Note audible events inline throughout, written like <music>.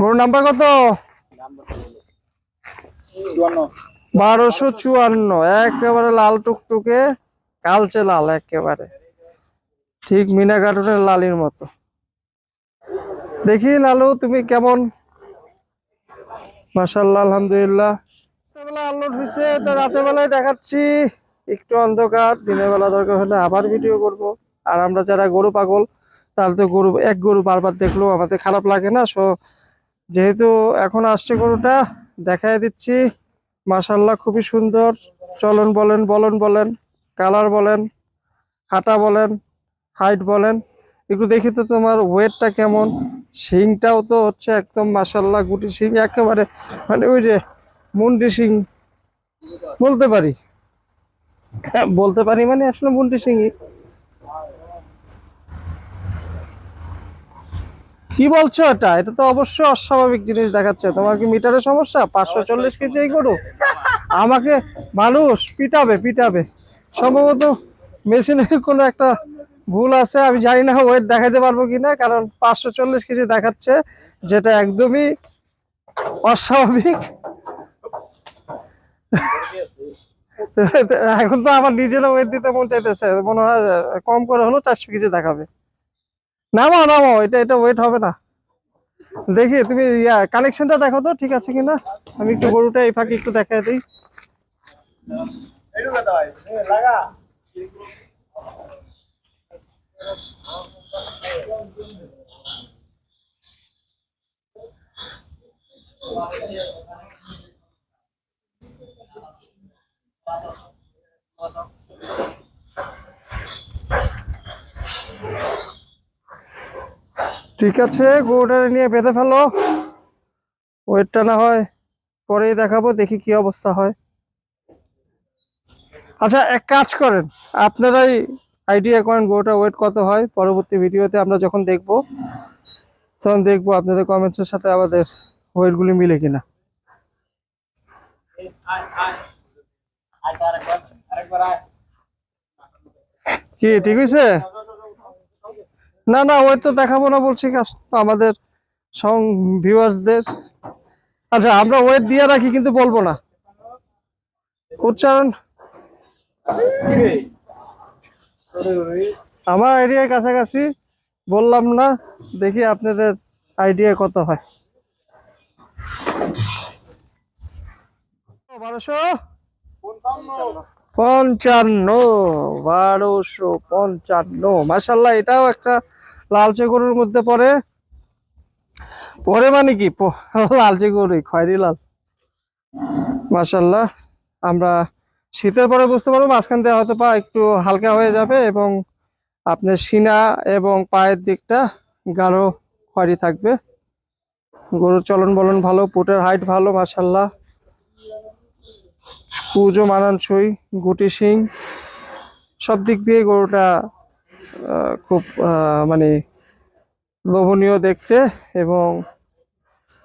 গরুর নাম্বার কত? বারোশো চুয়ান্ন। একেবারে লাল টুকটুকে, কালচে লাল একেবারে। ঠিক মিনা কার্টুনের লালির মতো। দেখি লালু, তুমি কেমন? মাসাল্লাহ আলহামদুলিল্লাহ। আনলোড হয়েছে তো রাতের বেলায় দেখাচ্ছি। একটু অন্ধকার, দিনের বেলা দরকার হলে আবার ভিডিও করব। আর আমরা যারা গরু পাগল তাহলে তো গরু, এক গরু বারবার দেখলেও আমাদের খারাপ লাগে না। সো যেহেতু এখন আসছে গরুটা দেখাই দিচ্ছি। মাসাল্লাহ খুবই সুন্দর। চলন বলেন, বলন বলেন, কালার বলেন, হাঁটা বলেন, হাইট বলেন, একটু দেখি তো তোমার ওয়েটটা কেমন। শিংটাও তো হচ্ছে একদম মাসাল্লাহ গুটি শিং একেবারে মানে ওই যে মুন্ডি শিং বলতে পারি। বলতে পারি মানে আসলে মুন্ডি সিংই কি বলছো এটা? এটা তো অবশ্যই অস্বাভাবিক জিনিস দেখাচ্ছে। তোমার কি মিটারের সমস্যা? পাঁচশো চল্লিশ কেজি এই গরু? আমাকে মানুষ পিটাবে পিটাবে। সম্ভবত মেশিনের কোনো একটা ভুল আছে, আমি জানি না ওয়েট দেখাতে পারব কিনা, কারণ পাঁচশো চল্লিশ কেজি দেখাচ্ছে যেটা একদমই অস্বাভাবিক। এখন তো আমার নিজেরও ওয়েট দিতে মন চাইতেছে, মনে হয় কম করে হলো চারশো কেজি দেখাবে। নামাও নামাও এটা এটা ওয়েট হবে না। দেখি, তুমি, ইয়া কানেকশনটা দেখো তো, ঠিক আছে কিনা? আমি একটু গরুটা এই ফাঁকে একটু দেখাই দিই। ঠিক আছে গরুটা নিয়ে বেঁধে ফেলো। ওয়েটটা না হয় পরেই দেখাবো, দেখি কি অবস্থা হয়। আচ্ছা এক কাজ করেন, আপনারাই আইডিয়া করেন গরুটা ওয়েট কত হয়। পরবর্তী ভিডিওতে আমরা যখন দেখব, তখন দেখব আপনাদের কমেন্টসের সাথে আমাদের ওয়েটগুলি মিলে কিনা। কি, ঠিক হয়েছে না না ওয়েট তো দেখাবো না বলছি আমাদের সং ভিউয়ার্সদের আচ্ছা আমরা ওয়েট দিয়ে রাখি, কিন্তু বলব না। উচ্চারণ? আমার আইডিয়ার কাছাকাছি, বললাম না, দেখি আপনাদের আইডিয়া কত হয়। বারোশো? পঞ্চান্ন, বারোশো পঞ্চান্ন। মাসাল্লাহ এটাও একটা লালচে গরুর মধ্যে পড়ে। পরে মানে কি? <laughs> লালচে গরু খয়েরি লাল। মাসাল্লাহ আমরা শীতের পরে বুঝতে পারব, মাঝখান দিয়ে হয়তো পা একটু হালকা হয়ে যাবে এবং আপনার সিনা এবং পায়ের দিকটা গাঢ় খয়েরি থাকবে। গরুর চলন বলন ভালো, পুটের হাইট ভালো মাসাল্লাহ পুজো মানানসই, গুটি সিং সব দিক দিয়ে গরুটা খুব মানে লোভনীয় দেখতে এবং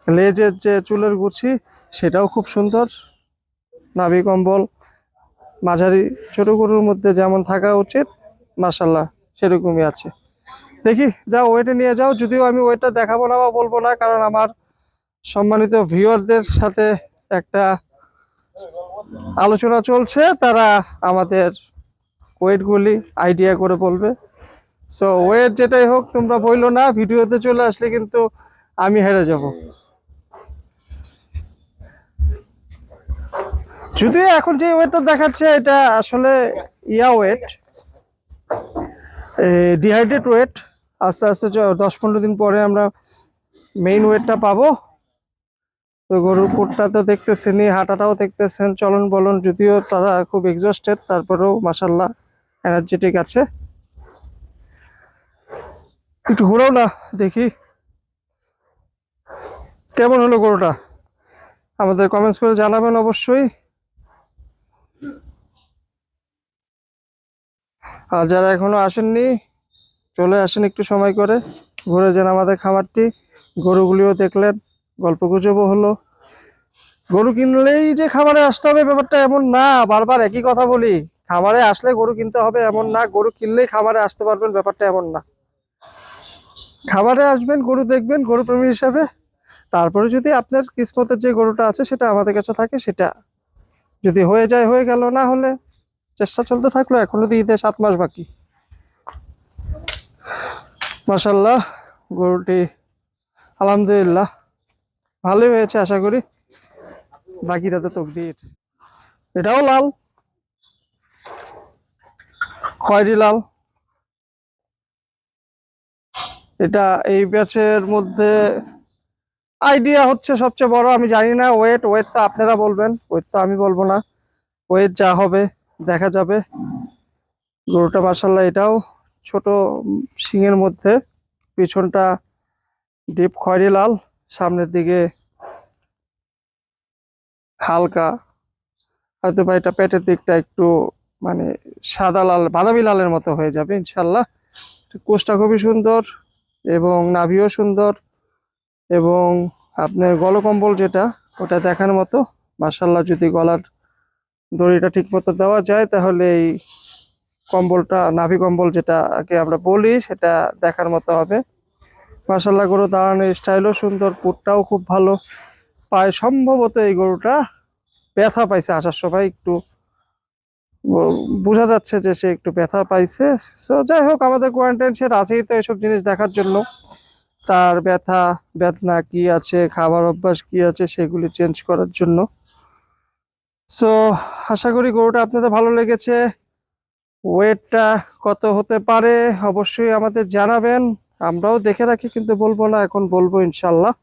লেজের যে চুলের গুছি সেটাও খুব সুন্দর, নাভি কম্বল, মাঝারি ছোট গরুর মধ্যে যেমন থাকা উচিত মাসাল্লাহ সেরকমই আছে। দেখি, যাও ওয়েটে নিয়ে যাও, যদিও আমি ওয়েটটা দেখাবো না বা বলব না, কারণ আমার সম্মানিত ভিউয়ারদের সাথে একটা আলোচনা চলছে, তারা আমাদের ওয়েটগুলি আইডিয়া করে বলবে। সো ওয়েট যেটাই হোক, তোমরা বইলো না, ভিডিওতে চলে আসলে কিন্তু আমি হেরে যাব। যদিও এখন যে ওয়েটটা দেখাচ্ছে, এটা আসলে ইয়া ওয়েট ডিহাইড্রেট ওয়েট। আস্তে আস্তে দশ পনেরো দিন পরে আমরা মেইন ওয়েটটা পাবো। তো গরুর পুরটা তো দেখতেছেনই, হাঁটাটাও দেখতেছেন, চলন বলন, যদিও তারা খুব এক্সস্টেড তারপরেও মাসাল্লাহ এনার্জেটিক আছে। একটু ঘোরাও না, দেখি। কেমন হলো গরুটা? আমাদের কমেন্টস করে জানাবেন অবশ্যই। আর যারা এখনও আসেননি, চলে আসেন একটু সময় করে, ঘুরে যান আমাদের খামারটি। গরুগুলিও দেখলেন। গল্প গুজবও হলো। গরু কিনলেই যে খামারে আসতে হবে ব্যাপারটা এমন না, বারবার একই কথা বলি। খামারে আসলে গরু কিনতে হবে এমন না, গরু কিনলেই খামারে আসতে পারবেন ব্যাপারটা এমন না। খামারে আসবেন, গরু দেখবেন, গরু প্রেমী হিসাবে। তারপরে যদি আপনার কিসমতের যে গরুটা আছে সেটা আমাদের কাছে থাকে, সেটা যদি হয়ে যায়, হয়ে গেল, না হলে চেষ্টা চলতে থাকল, এখনও ঈদের সাত মাস বাকি। মাসাল্লাহ গরুটি আলহামদুলিল্লাহ। ভালোই হয়েছে, আশা করি। বাকিটাতে তকদির এটাও লাল। খয়েরি লাল? এটা এই ব্যাচের মধ্যে আইডিয়া হচ্ছে সবচেয়ে বড়, আমি জানি না। ওয়েট ওয়েট তো আপনারা বলবেন ওয়েট তো আমি বলব না। ওয়েট যা হবে, দেখা যাবে। গরুটা মাসাল্লাহ এটাও ছোট শিঙের মধ্যে, পিছনটা ডিপ খয়েরি লাল, সামনের দিকে হালকা। হয়তো বা এটা পেটের দিকটা একটু মানে সাদা লাল, বাদামি লালের মতো হয়ে যাবে, ইনশাল্লাহ। কোষটা খুবই সুন্দর এবং নাভিও সুন্দর এবং আপনার গলকম্বল যেটা, ওটা দেখার মতো। মাসাল্লাহ যদি গলার দড়িটা ঠিক মতো দেওয়া যায়, তাহলে এই কম্বলটা, নাভি কম্বল যেটাকে আমরা বলি, সেটা দেখার মতো হবে। মাসাল্লাহ গরু দাঁড়ানোর স্টাইলও সুন্দর, পুটটাও খুব ভালো। পায়। সম্ভবত এই গরুটা ব্যথা পাইছে আসার সময়। একটু বোঝা যাচ্ছে যে সে একটু ব্যথা পাইছে। সো যাই হোক, আমাদের কোয়ারেন্টাইন সেট আছেই তো এইসব জিনিস দেখার জন্য। তার ব্যথা, বেদনা কি আছে, খাবার অভ্যাস কি আছে, সেগুলি চেঞ্জ করার জন্য। সো আশা করি গরুটা আপনাদের ভালো লেগেছে। ওয়েটটা কত হতে পারে অবশ্যই আমাদের জানাবেন। আমরাও দেখে রাখি, কিন্তু বলব না, এখন বলব ইনশাল্লাহ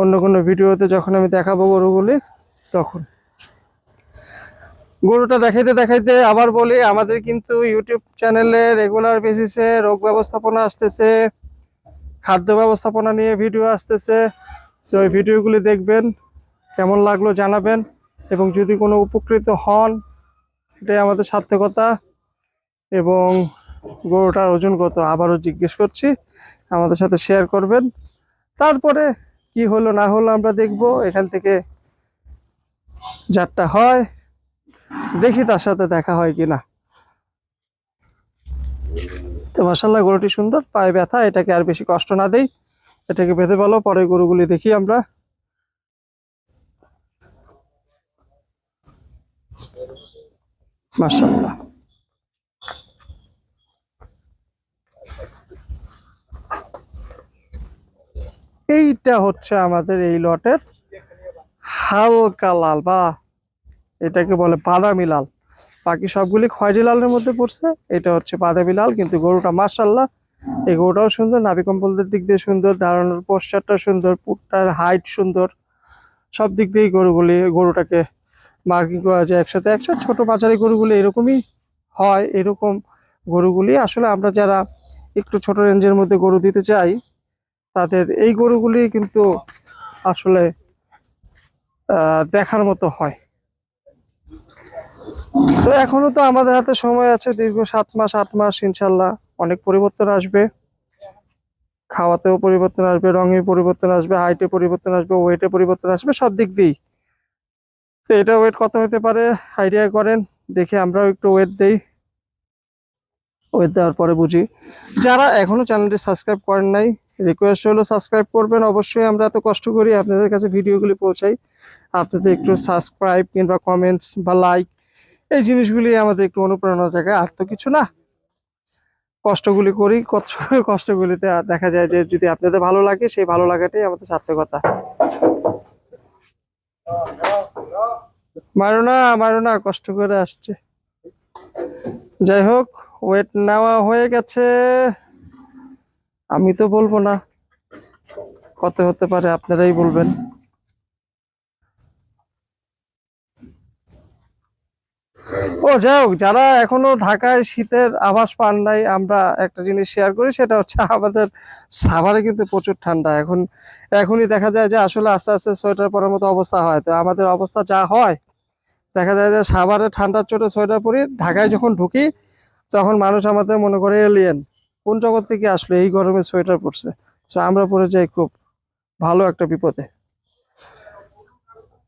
অন্য কোনো ভিডিওতে যখন আমি দেখাবো গরুগুলি, তখন। গরুটা দেখাইতে দেখাইতে আবার বলি, আমাদের কিন্তু ইউটিউব চ্যানেলে রেগুলার বেসিসে রোগ ব্যবস্থাপনা আসতেছে, খাদ্য ব্যবস্থাপনা নিয়ে ভিডিও আসতেছে। সো ওই ভিডিওগুলি দেখবেন, কেমন লাগল জানাবেন, এবং যদি কোনো উপকৃত হন, এটাই আমাদের সার্থকতা, এবং গরুটার ওজন কত, আবারও জিজ্ঞেস করছি, আমাদের সাথে শেয়ার করবেন। তারপরে কি হলো না হলো আমরা দেখব। এখান থেকে যারটা হয়। দেখি তার সাথে দেখা হয় কিনা। তো মাসাল্লাহ গরুটি সুন্দর, পায়ে ব্যথা, এটাকে আর বেশি কষ্ট না দেই। এটাকে বেঁধে বলো পরে গরুগুলি দেখি আমরা। মাসাল্লাহ এইটা হচ্ছে আমাদের এই লটের হালকা লাল, বা এটাকে বলে বাদামি লাল। বাকি সবগুলি খয়েরি লালের মধ্যে পড়ছে, এটা হচ্ছে বাদামি লাল, কিন্তু গরুটা মার্শাল্লাহ এই গরুটাও সুন্দর, নাভি কম্বলদের দিক দিয়ে সুন্দর দাঁড়ানোর পোস্টারটা সুন্দর, পুটটার হাইট সুন্দর, সব দিক দিয়েই গরুগুলি, গরুটাকে মার্কিং করা যায় একসাথে। একশো ছোট বাজারে গরুগুলি এরকমই হয়, এরকম গরুগুলি। আসলে আমরা যারা একটু ছোট রেঞ্জের মধ্যে গরু দিতে চাই তাদের এই গরুগুলি কিন্তু আসলে দেখার মতো হয়। তো এখনও তো আমাদের হাতে সময় আছে, দীর্ঘ সাত মাস, আট মাস, ইনশাল্লাহ অনেক পরিবর্তন আসবে। খাওয়াতেও পরিবর্তন আসবে রঙে পরিবর্তন আসবে হাইটে পরিবর্তন আসবে ওয়েটে পরিবর্তন আসবে, সব দিক দিয়েই। তো এটা ওয়েট কত হতে পারে আইডিয়া করেন, দেখে আমরাও একটু ওয়েট দেই। ওয়েট দেওয়ার পরে বুঝি। যারা এখনও চ্যানেলটি সাবস্ক্রাইব করেন নাই রিকোয়েস্ট হলো সাবস্ক্রাইব করবেন। অবশ্যই আমরা এত কষ্ট করি আপনাদের কাছে ভিডিওগুলি পৌঁছাই। আপনাদের একটু সাবস্ক্রাইব কিংবা কমেন্টস বা লাইক এই জিনিসগুলি আমাদের একটু অনুপ্রেরণা জায়গায়। আর তো কিছু না, কষ্টগুলি করি কষ্টগুলিতে দেখা যায় যে যদি আপনাদের ভালো লাগে, সেই ভালো লাগাটাই আমাদের সার্থকতা। মারো না মারো না কষ্ট করে আসছে। যাই হোক ওয়েট নেওয়া হয়ে গেছে। আমি তো বলব না। কত হতে পারে, আপনারাই বলবেন। ও, যাই হোক, যারা এখনও ঢাকায় শীতের আভাস পান নাই, আমরা একটা জিনিস শেয়ার করি, সেটা হচ্ছে আমাদের সাভারে কিন্তু প্রচুর ঠান্ডা। এখন, এখনই দেখা যায় যে আসলে আস্তে আস্তে সোয়েটার পরার মতো অবস্থা হয়। তো আমাদের অবস্থা যা হয়, দেখা যায় যে সাভারে ঠান্ডার চোটে সোয়েটার পরি, ঢাকায় যখন ঢুকি, তখন মানুষ আমাদের মনে করে এলিয়েন কোন জগৎ থেকে আসলো, এই গরমে সোয়েটার পরছে। তো আমরা পরে যাই খুব ভালো একটা বিপদে।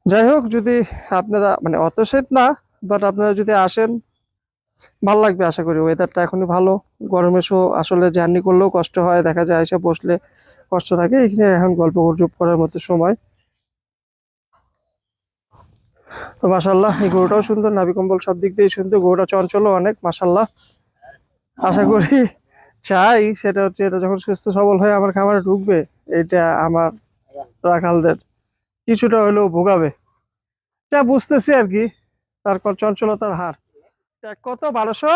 যাই হোক, যদি আপনারা মানে অত শীত না বাট আপনারা যদি আসেন, ভালো লাগবে আশা করি। ওয়েদারটা এখনই ভালো। গরমে শো, আসলে জার্নি করলেও কষ্ট হয়, দেখা যায় এসে বসলে কষ্ট থাকে। এখানে এখন গল্প গুজব করার মতো সময়। তো মাসাল্লাহ এই গরুটাও সুন্দর নাবি কম্বল সব দিক দিয়ে সুন্দর। গরুটা চঞ্চলও অনেক মাসাল্লাহ আশা করি চাই সেটা হচ্ছে এটা যখন সুস্থ সবল হয়ে আমার খামারে ঢুকবে, এটা আমার রাখালদের কিছুটা হলেও ভোগাবে। যা বুঝতেছি আর কি, তারপর চঞ্চলতার হার। কত? বারোশো?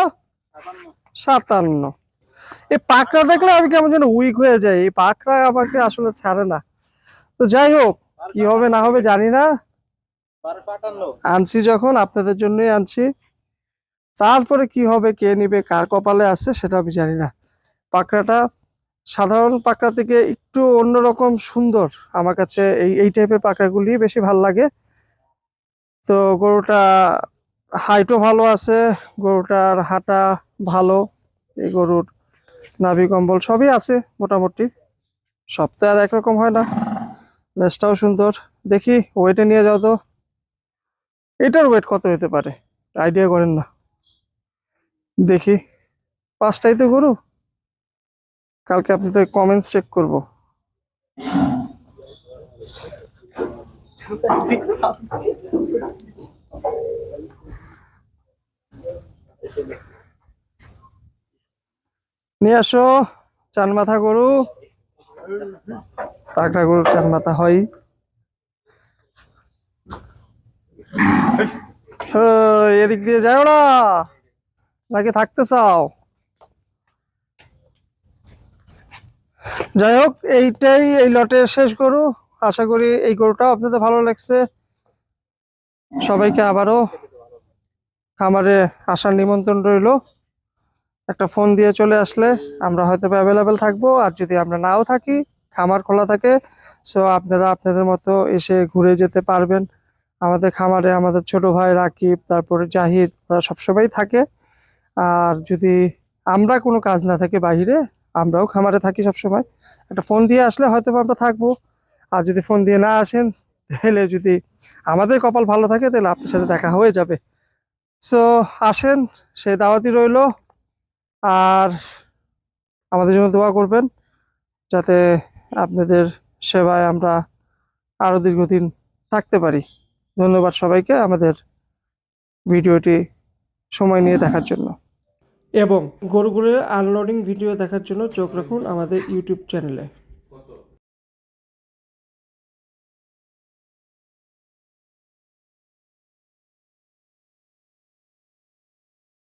সাতান্ন। এই পাকড়া দেখলে আমি কেমন যেন উইক হয়ে যাই। এই পাকড়া আমাকে আসলে ছাড়ে না। তো যাই হোক, কি হবে না হবে জানি না। আনছি যখন, আপনাদের জন্যই আনছি। তারপরে কি হবে, কে নিবে, কার কপালে আছে, সেটা আমি জানি না। পাকড়াটা সাধারণ পাকড়া থেকে একটু অন্যরকম সুন্দর। আমার কাছে এই এই টাইপের পাকড়াগুলি বেশি ভালো লাগে। তো গরুটা হাইটও ভালো আছে, গরুটার হাঁটা ভালো, এই গরুর নাভি কম্বল সবই আছে মোটামুটি। সব তো আর একরকম হয় না। লেজটাও সুন্দর। দেখি ওয়েটে নিয়ে যাও তো। এটার ওয়েট কত হতে পারে? আইডিয়া করেন না। দেখি। পাঁচটাই তো গরু? কালকে আপনাদের কমেন্টস চেক করব। নিয়ে আসো, চান মাথা গরু। পাকড়া গরু চান মাথা হয়। এদিক দিয়ে যাও না। নাকি থাকতে চাও? যাই হোক, এইটাই এই লটে শেষ গরু। আশা করি এই গরুটাও আপনাদের ভালো লাগছে। সবাইকে আবারও খামারে আসার নিমন্ত্রণ রইল। একটা ফোন দিয়ে চলে আসলে আমরা হয়তো অ্যাভেলেবেল থাকব। আর যদি আমরা নাও থাকি, খামার খোলা থাকে সো আপনারা আপনাদের মতো এসে ঘুরে যেতে পারবেন। আমাদের খামারে আমাদের ছোট ভাই রাকিব, তারপরে জাহিদ, ওরা সবসময় থাকে। আর যদি আমরা কোনো কাজ না থাকে বাইরে আমরাও খামারে থাকি সবসময়। একটা ফোন দিয়ে আসলে হয়তো আমরা থাকব। আর যদি ফোন দিয়ে না আসেন, তাহলে যদি আমাদের কপাল ভালো থাকে, তাহলে আপনার সাথে দেখা হয়ে যাবে। সো আসেন, সে দাওয়াতি রইল। আর আমাদের জন্য দোয়া করবেন, যাতে আপনাদের সেবায় আমরা আরও দীর্ঘদিন থাকতে পারি। ধন্যবাদ সবাইকে আমাদের ভিডিওটি সময় নিয়ে দেখার জন্য। এবং গরুগুলোর আনলোডিং ভিডিও দেখার জন্য চোখ রাখুন আমাদের ইউটিউব চ্যানেলে